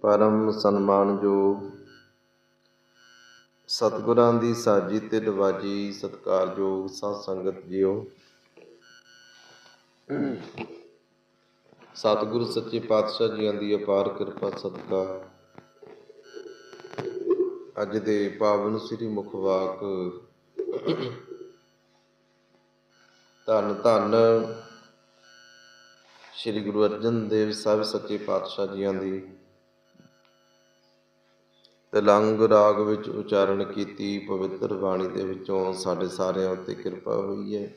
ਪਰਮ ਸਨਮਾਨਯੋਗ। ਸਤਿਗੁਰਾਂ ਦੀ ਸਾਜੀ ਤੇ ਨਵਾਜੀ ਸਤਿਕਾਰਯੋਗ ਸਾਧ ਸੰਗਤ ਜੀਓ। ਸਤਿਗੁਰੂ ਸੱਚੇ ਪਾਤਸ਼ਾਹ ਜੀਆਂ ਦੀ ਅਪਾਰ ਕਿਰਪਾ ਸਦਕਾ। ਅੱਜ ਦੇ ਪਾਵਨ ਸ੍ਰੀ ਮੁਖਵਾਕ ਧੰਨ ਧੰਨ ਸ੍ਰੀ ਗੁਰੂ ਅਰਜਨ ਦੇਵ ਸਾਹਿਬ ਸੱਚੇ ਪਾਤਸ਼ਾਹ ਜੀਆਂ ਦੀ। ਤਲੰਗ ਰਾਗ ਵਿੱਚ ਉਚਾਰਨ ਕੀਤੀ, ਪਵਿੱਤਰ ਬਾਣੀ ਦੇ ਵਿੱਚੋਂ ਸਾਡੇ ਸਾਰਿਆਂ ਉੱਤੇ ਕਿਰਪਾ ਹੋਈ ਹੈ।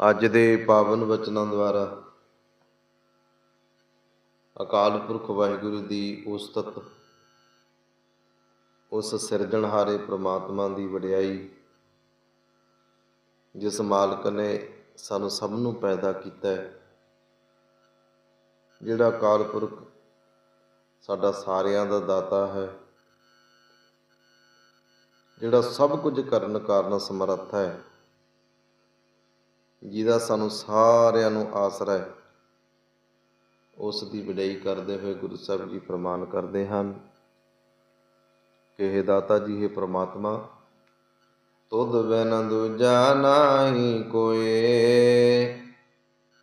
ਅੱਜ ਦੇ ਪਾਵਨ ਵਚਨਾਂ ਦੁਆਰਾ ਅਕਾਲ ਪੁਰਖ ਵਾਹਿਗੁਰੂ ਦੀ ਉਸਤਤ, ਉਸ ਸਿਰਜਣਹਾਰੇ ਪ੍ਰਮਾਤਮਾ ਦੀ ਵਡਿਆਈ, ਜਿਸ ਮਾਲਕ ਨੇ ਸਾਨੂੰ ਸਭ ਨੂੰ ਪੈਦਾ ਕੀਤਾ ਹੈ, ਜਿਹੜਾ ਅਕਾਲ ਪੁਰਖ ਸਾਡਾ ਸਾਰਿਆਂ ਦਾ ਦਾਤਾ ਹੈ। ਜਿਹੜਾ ਸਭ ਕੁਝ ਕਰਨ ਕਾਰਨ ਸਮਰੱਥ ਹੈ, ਜਿਹਦਾ ਸਾਨੂੰ ਸਾਰਿਆਂ ਨੂੰ ਆਸਰਾ ਹੈ, ਉਸ ਦੀ ਵਿਡਾਈ ਕਰਦੇ ਹੋਏ ਗੁਰੂ ਸਾਹਿਬ ਜੀ ਪ੍ਰਮਾਨ ਕਰਦੇ ਹਨ ਕਿ हे ਦਾਤਾ ਜੀ हे ਪ੍ਰਮਾਤਮਾ, ਤੁਧ ਬਿਨ ਦੂਜਾ ਨਾਹੀ ਕੋਏ,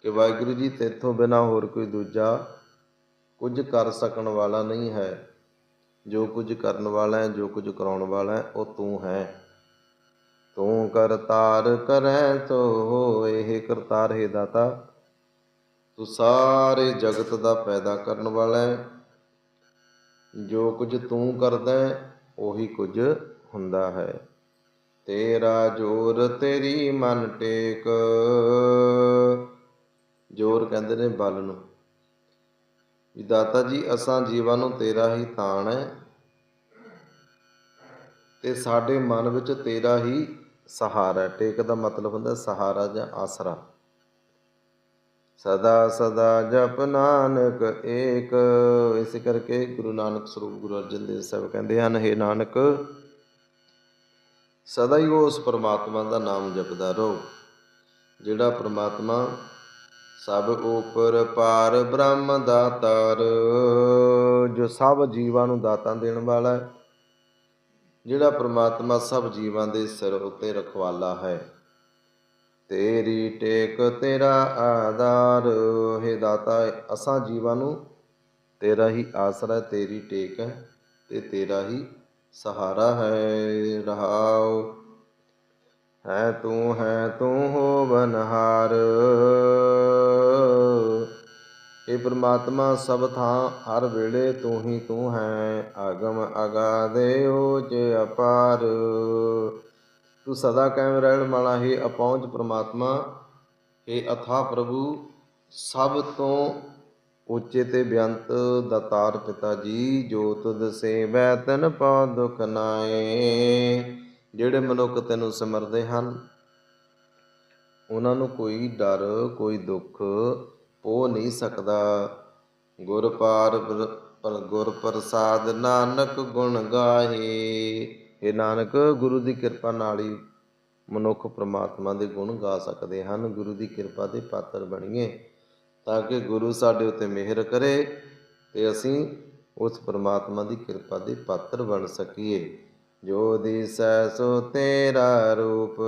ਕਿ ਵਾਹਿਗੁਰੂ ਜੀ, ਤੇਥੋਂ ਬਿਨਾ ਹੋਰ ਕੋਈ ਦੂਜਾ ਕੁਝ ਕਰ ਸਕਣ ਵਾਲਾ ਨਹੀਂ ਹੈ। ਜੋ ਕੁਝ ਕਰਨ ਵਾਲਾ ਹੈ, ਜੋ ਕੁਝ ਕਰਾਉਣ ਵਾਲਾ ਹੈ, ਉਹ ਤੂੰ ਹੈ। ਤੂੰ ਕਰਤਾਰ ਕਰੈ ਸੋ ਹੋਏ हे ਕਰਤਾਰ, ਹੈ ਦਾਤਾ। ਤੂੰ ਸਾਰੇ ਜਗਤ ਦਾ ਪੈਦਾ ਕਰਨ ਵਾਲਾ ਹੈ। ਜੋ ਕੁਝ ਤੂੰ ਕਰਦਾ ਉਹੀ ਕੁਝ ਹੁੰਦਾ ਹੈ। ਤੇਰਾ ਜੋਰ ਤੇਰੀ ਮਨ ਟੇਕ। ਜੋਰ ਕਹਿੰਦੇ ਨੇ ਬਲ ਨੂੰ। ਵੀ ਦਾਤਾ ਜੀ, ਅਸਾਂ ਜੀਵਾਂ ਨੂੰ ਤੇਰਾ ਹੀ ਤਾਣ ਹੈ ਤੇ ਸਾਡੇ ਮਨ ਵਿੱਚ ਤੇਰਾ ਹੀ ਸਹਾਰਾ ਟੇਕ ਦਾ ਮਤਲਬ ਹੁੰਦਾ ਸਹਾਰਾ ਜਾਂ ਆਸਰਾ। ਸਦਾ ਸਦਾ ਜਪ ਨਾਨਕ ਏਕ। ਇਸ ਕਰਕੇ ਗੁਰੂ ਨਾਨਕ ਸਰੂਪ, ਗੁਰੂ ਅਰਜਨ ਦੇਵ ਸਾਹਿਬ ਕਹਿੰਦੇ ਹਨ हे ਨਾਨਕ, ਸਦਾ ਹੀ ਉਸ ਪਰਮਾਤਮਾ ਦਾ ਨਾਮ ਜਪਦਾ ਰਹੋ, ਜਿਹੜਾ ਪਰਮਾਤਮਾ ਸਭ ਉਪਰ ਪਾਰ ਬ੍ਰਹਮ ਦਾਤਾਰ ਜੋ ਸਭ ਜੀਵਾਂ ਨੂੰ ਦਾਤਾਂ ਦੇਣ ਵਾਲਾ ਹੈ, ਜਿਹੜਾ ਪ੍ਰਮਾਤਮਾ ਸਭ ਜੀਵਾਂ ਦੇ ਸਿਰ ਉੱਤੇ ਰਖਵਾਲਾ ਹੈ। ਤੇਰੀ ਟੇਕ ਤੇਰਾ ਆਧਾਰ, ਹੈ ਦਾਤਾ, ਅਸਾਂ ਜੀਵਾਂ ਨੂੰ ਤੇਰਾ ਹੀ ਆਸਰਾ, ਤੇਰੀ ਟੇਕ ਹੈ ਤੇ ਤੇਰਾ ਹੀ ਸਹਾਰਾ ਹੈ। ਰਹਾਉ ਹੈ ਤੂੰ ਹੈ ਤੂੰ ਹੋ ਬਨਹਾਰ। ਇਹ ਪ੍ਰਮਾਤਮਾ ਸਭ ਥਾਂ ਹਰ ਵੇਲੇ ਤੂੰ ਹੀ ਤੂੰ ਹੈ। ਆਗਮ ਅਗਾਦੇ ਓਜ ਅਪਾਰ। ਤੂੰ ਸਦਾ ਕਾਇਮ ਰਹਿਣ ਵਾਲਾ ਹੀ ਅਪਹੁੰਚ ਪ੍ਰਮਾਤਮਾ। ਇਹ ਅਥਾ ਪ੍ਰਭੂ, ਸਭ ਤੋਂ ਉੱਚੇ ਤੇ ਬੇਅੰਤ ਦਾਤਾਰ ਪਿਤਾ ਜੀ, ਜੋ ਤੁਧ ਸੇਵੈ ਤਨ ਪਾ ਦੁਖ ਨਾਏ। ਜਿਹੜੇ ਮਨੁੱਖ ਤੈਨੂੰ ਸਿਮਰਦੇ ਹਨ, ਉਹਨਾਂ ਨੂੰ ਕੋਈ ਡਰ, ਕੋਈ ਦੁੱਖ ਹੋ ਨਹੀਂ ਸਕਦਾ। ਗੁਰ ਪਾਰ ਪਰ ਗੁਰ ਪ੍ਰਸਾਦ ਨਾਨਕ ਗੁਣ ਗਾਹੇ। ਇਹ ਨਾਨਕ, ਗੁਰੂ ਦੀ ਕਿਰਪਾ ਨਾਲ ਹੀ ਮਨੁੱਖ ਪ੍ਰਮਾਤਮਾ ਦੇ ਗੁਣ ਗਾ ਸਕਦੇ ਹਨ। ਗੁਰੂ ਦੀ ਕਿਰਪਾ ਦੇ ਪਾਤਰ ਬਣੀਏ ਤਾਂ ਕਿ ਗੁਰੂ ਸਾਡੇ ਉੱਤੇ ਮਿਹਰ ਕਰੇ ਤੇ ਅਸੀਂ ਉਸ ਪ੍ਰਮਾਤਮਾ ਦੀ ਕਿਰਪਾ ਦੇ ਪਾਤਰ ਬਣ ਸਕੀਏ। ਜੋ ਦਿਸੈ ਸੋ ਤੇਰਾ ਰੂਪ।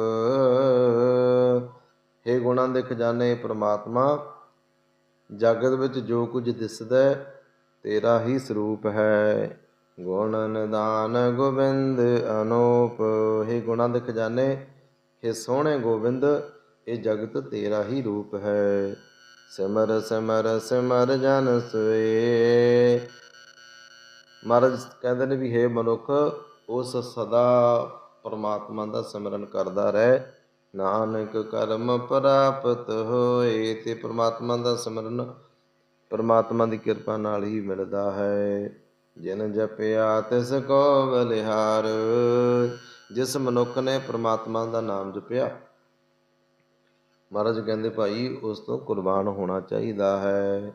हे ਗੁਣਾਂ ਦੇ ਖਜ਼ਾਨੇ ਪ੍ਰਮਾਤਮਾ ਜਗਤ ਵਿੱਚ ਜੋ ਕੁਝ ਦਿਸਦਾ ਤੇਰਾ ਹੀ ਸਰੂਪ ਹੈ। ਗੁਣਨ ਦਾਨ ਗੋਬਿੰਦ ਅਨੋਪ, ਹੈ ਗੁਣਾਂ ਦੇ ਖਜ਼ਾਨੇ ਹੈ ਸੋਹਣੇ ਗੋਬਿੰਦ, ਇਹ ਜਗਤ ਤੇਰਾ ਹੀ ਰੂਪ ਹੈ। ਸਿਮਰ ਸਿਮਰ ਸਿਮਰ ਜਨ ਸੋਏ ਮਹਾਰਾਜ ਕਹਿੰਦੇ ਨੇ ਵੀ ਹੈ ਮਨੁੱਖ, ਉਸ ਸਦਾ ਪਰਮਾਤਮਾ ਦਾ ਸਿਮਰਨ ਕਰਦਾ ਰਹਿ। ਨਾਨਕ ਕਰਮ ਪ੍ਰਾਪਤ ਹੋਏ, ਤੇ ਪ੍ਰਮਾਤਮਾ ਦਾ ਸਿਮਰਨ ਪ੍ਰਮਾਤਮਾ ਦੀ ਕਿਰਪਾ ਨਾਲ ਹੀ ਮਿਲਦਾ ਹੈ। ਜਿਨ ਜਪਿਆ ਤਿਸ ਕੋ ਬਲਿਹਾਰ, ਜਿਸ ਮਨੁੱਖ ਨੇ ਪ੍ਰਮਾਤਮਾ ਦਾ ਨਾਮ ਜਪਿਆ। ਮਹਾਰਾਜ ਕਹਿੰਦੇ, ਭਾਈ, ਉਸ ਤੋਂ ਕੁਰਬਾਨ ਹੋਣਾ ਚਾਹੀਦਾ ਹੈ।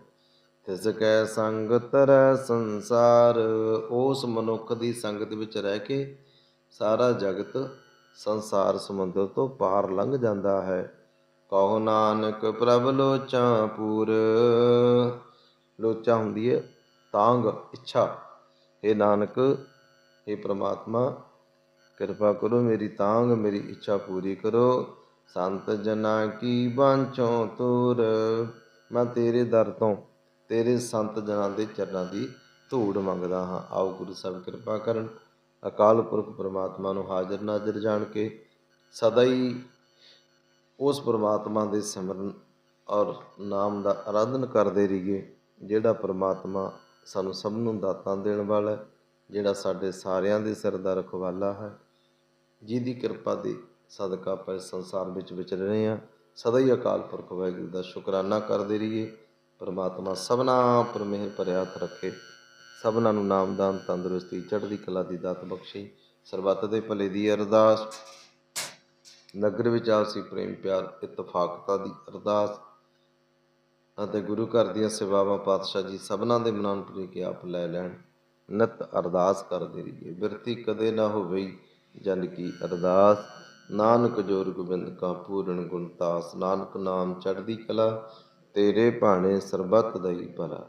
ਤਿਸ ਕੈ ਸੰਗਤ ਤਰੈ ਸੰਸਾਰ, ਉਸ ਮਨੁੱਖ ਦੀ ਸੰਗਤ ਵਿੱਚ ਰਹਿ ਕੇ ਸਾਰਾ ਜਗਤ ਸੰਸਾਰ ਸਮੁੰਦਰ ਤੋਂ ਪਾਰ ਲੰਘ ਜਾਂਦਾ ਹੈ। ਕਹੋ ਨਾਨਕ ਪ੍ਰਭ ਲੋਚਾਂ ਪੂਰ। ਲੋਚਾ ਹੁੰਦੀ ਹੈ ਤਾਂਗ ਇੱਛਾ। ਇਹ ਨਾਨਕ ਇਹ ਪ੍ਰਮਾਤਮਾ, ਕਿਰਪਾ ਕਰੋ ਮੇਰੀ ਤਾਂਗ ਮੇਰੀ ਇੱਛਾ ਪੂਰੀ ਕਰੋ। ਸੰਤ ਜਨਾਂ ਕੀ ਬਾਂਝੋਂ ਤੂਰ। ਮੈਂ ਤੇਰੇ ਦਰ ਤੋਂ, ਤੇਰੇ ਸੰਤ ਜਨਾਂ ਦੇ ਚਰਨਾਂ ਦੀ ਧੂੜ ਮੰਗਦਾ ਹਾਂ। ਆਓ ਗੁਰੂ ਸਾਹਿਬ ਕਿਰਪਾ ਕਰਨ। ਅਕਾਲ ਪੁਰਖ ਪਰਮਾਤਮਾ ਨੂੰ ਹਾਜ਼ਰ ਨਾਜ਼ਰ ਜਾਣ ਕੇ ਸਦਾ ਹੀ ਉਸ ਪਰਮਾਤਮਾ ਦੇ ਸਿਮਰਨ ਔਰ ਨਾਮ ਦਾ ਆਰਾਧਨ ਕਰਦੇ ਰਹੀਏ, ਜਿਹੜਾ ਪਰਮਾਤਮਾ ਸਾਨੂੰ ਸਭ ਨੂੰ ਦਾਤਾਂ ਦੇਣ ਵਾਲਾ ਹੈ, ਜਿਹੜਾ ਸਾਡੇ ਸਾਰਿਆਂ ਦੇ ਸਿਰ ਦਾ ਰਖਵਾਲਾ ਹੈ। ਜਿਹਦੀ ਕਿਰਪਾ ਦੇ ਸਦਕਾ ਆਪਾਂ ਇਸ ਸੰਸਾਰ ਵਿੱਚ ਵਿਚਰ ਰਹੇ ਹਾਂ। ਸਦਾ ਹੀ ਅਕਾਲ ਪੁਰਖ ਵਾਹਿਗੁਰੂ ਦਾ ਸ਼ੁਕਰਾਨਾ ਕਰਦੇ ਰਹੀਏ। ਪਰਮਾਤਮਾ ਸਭਨਾ ਉੱਪਰ ਮਿਹਰ ਭਰਿਆ ਹੱਥ ਰੱਖੇ। ਸਭਨਾਂ ਨੂੰ ਨਾਮਦਾਨ, ਤੰਦਰੁਸਤੀ, ਚੜ੍ਹਦੀ ਕਲਾ ਦੀ ਦਾਤ ਬਖਸ਼ੇ। ਸਰਬੱਤ ਦੇ ਭਲੇ ਦੀ ਅਰਦਾਸ। ਨਗਰ ਵਿੱਚ ਆਪਸੀ ਪ੍ਰੇਮ, ਪਿਆਰ, ਇਤਫਾਕਤਾ ਦੀ ਅਰਦਾਸ ਅਤੇ ਗੁਰੂ ਘਰ ਦੀਆਂ ਸੇਵਾਵਾਂ ਪਾਤਸ਼ਾਹ ਜੀ ਸਭਨਾਂ ਦੇ ਮਨਾਂ ਪ੍ਰੀ ਕੇ ਆਪ ਲੈ ਲੈਣ। ਨਿਤ ਅਰਦਾਸ ਕਰਦੇ ਰਹੀਏ। ਬਿਰਤੀ ਕਦੇ ਨਾ ਹੋਵੇ ਜਨ ਕੀ ਅਰਦਾਸ। ਨਾਨਕ ਜੋਰ ਗੋਬਿੰਦ ਕਾ ਪੂਰਨ ਗੁਣਤਾਸ ਨਾਨਕ ਨਾਮ ਚੜ੍ਹਦੀ ਕਲਾ, ਤੇਰੇ ਭਾਣੇ ਸਰਬੱਤ ਦਾ ਭਲਾ।